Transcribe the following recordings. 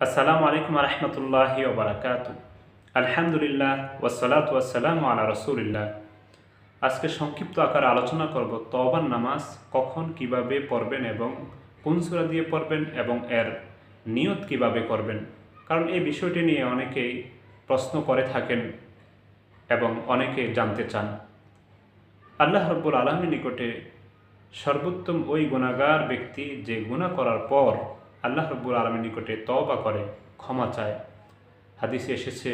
আসসালামু আলাইকুম রহমতুল্লাহি ওবরাকাত। আলহামদুলিল্লাহ ওয়াসালাত ওয়াসালাম আলা রসুলিল্লাহ। আজকে সংক্ষিপ্ত আকারে আলোচনা করব তওবার নামাজ কখন কীভাবে পড়বেন এবং কোন সূরা দিয়ে পড়বেন এবং এর নিয়ত কীভাবে করবেন। কারণ এই বিষয়টি নিয়ে অনেকেই প্রশ্ন করে থাকেন এবং অনেকে জানতে চান। আল্লাহ রব্বুল আলমীর নিকটে সর্বোত্তম ওই গুণাগার ব্যক্তি যে গুণা করার পর আল্লাহ রব্বুল আলমীর নিকটে তওবা করে, ক্ষমা চায়। হাদিসে এসেছে,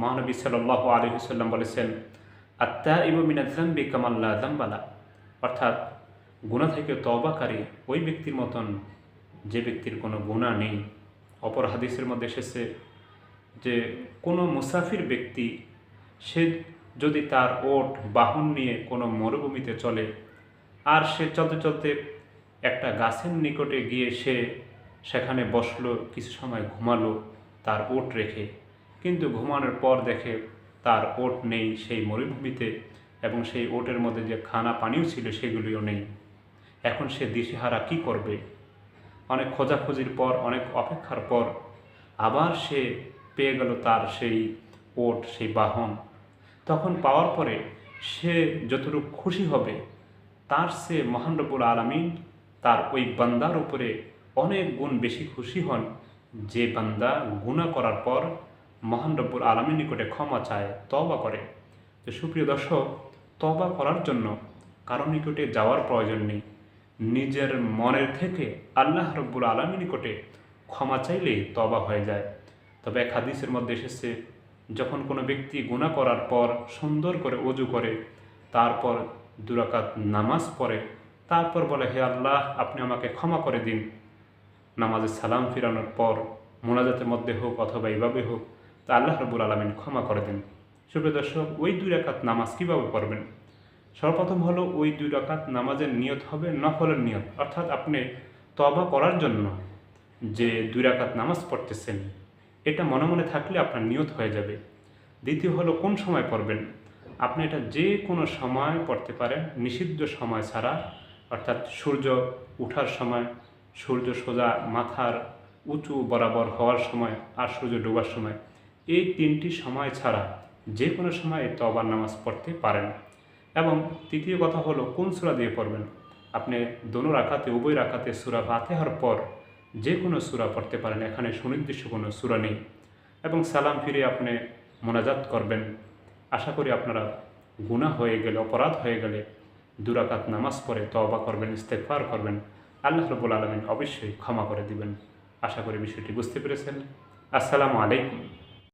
মহানবী সাল্লাহ আলহিসাল্লাম বলেছেন আত্মা ইব মিনাজাম্বি কামাল্লা জাম্বালা অর্থাৎ গুণা থেকে তওবাকারী ওই ব্যক্তির মতন যে ব্যক্তির কোনো গুণা নেই। অপর হাদিসের মধ্যে এসেছে যে, কোনো মুসাফির ব্যক্তি, সে যদি তার ওট, বাহন নিয়ে কোনো মরুভূমিতে চলে, আর সে চলতে চলতে একটা গাছের নিকটে গিয়ে সে সেখানে বসল, কিছু সময় ঘুমালো, তার ওট রেখে। কিন্তু ঘুমানোর পর দেখে তার ওট নেই সেই মরুভূমিতে এবং সেই ওটের মধ্যে যে খানা পানিও ছিল সেগুলিও নেই। এখন সে দিশেহারা কি করবে? অনেক খোঁজাখুঁজির পর, অনেক অপেক্ষার পর আবার সে পেয়ে গেল তার সেই ওট, সেই বাহন। তখন পাওয়ার পরে সে যতটুকু খুশি হবে, তার সে মহান রব্বুল আলমিন তার ওই বান্দার উপরে অনেক গুণ বেশি খুশি হন যে বান্দা গুণা করার পর মহান রব্বুল আলমীর নিকটে ক্ষমা চায় তবা করে। তো সুপ্রিয় দর্শক তবা করার জন্য কারও নিকটে যাওয়ার প্রয়োজন নেই। নিজের মনের থেকে আল্লাহ রব্বুল আলমীর নিকটে ক্ষমা চাইলেই তবা হয়ে যায়। তবে এক হাদিসের মধ্যে এসেছে, যখন কোনো ব্যক্তি গুণা করার পর সুন্দর করে অজু করে, তারপর দুরাকাত নামাজ পড়ে, তারপর বলে, হে আল্লাহ, আপনি আমাকে ক্ষমা করে দিন। নামাজে সালাম ফিরানোর পর মোনাজাতের মধ্যে হোক অথবা এইভাবে হোক, তা আল্লাহ রবুল আলমিন ক্ষমা করে দিন। সুপ্রিয় দর্শক, ওই দুই রাকাত নামাজ কীভাবে পড়বেন? সর্বপ্রথম হলো ওই দুই রাকাত নামাজের নিয়ত হবে নফলের নিয়ত, অর্থাৎ আপনি তবা করার জন্য যে দুই রাকাত নামাজ পড়তেছেন, এটা মনে মনে থাকলে আপনার নিয়ত হয়ে যাবে। দ্বিতীয় হলো কোন সময় পড়বেন? আপনি এটা যে কোনো সময় পড়তে পারেন, নিষিদ্ধ সময় ছাড়া, অর্থাৎ সূর্য উঠার সময় সূর্য সোজা মাথার উঁচু বরাবর হওয়ার সময় আর সূর্য ডোবার সময়, এই তিনটি সময় ছাড়া যে কোনো সময় তবার নামাজ পড়তে পারেন। এবং তৃতীয় কথা হলো, কোন সুরা দিয়ে পড়বেন? আপনি দোনো রাখাতে উভয় রাখাতে সুরা ফাতেহার পর যে কোনো সুরা পড়তে পারেন, এখানে সুনির্দিষ্ট কোনো সুরা নেই। এবং সালাম ফিরে আপনি মোনাজাত করবেন। আশা করি আপনারা গুণা হয়ে গেলে, অপরাধ হয়ে গেলে দুরাকাত নামাজ পড়ে তওবা করবেন ইস্তেকফার করবেন। আল্লাহ রবুল আলমিন অবশ্যই ক্ষমা করে দিবেন। আশা করি বিষয়টি বুঝতে পেরেছেন। আসসালামু আলাইকুম।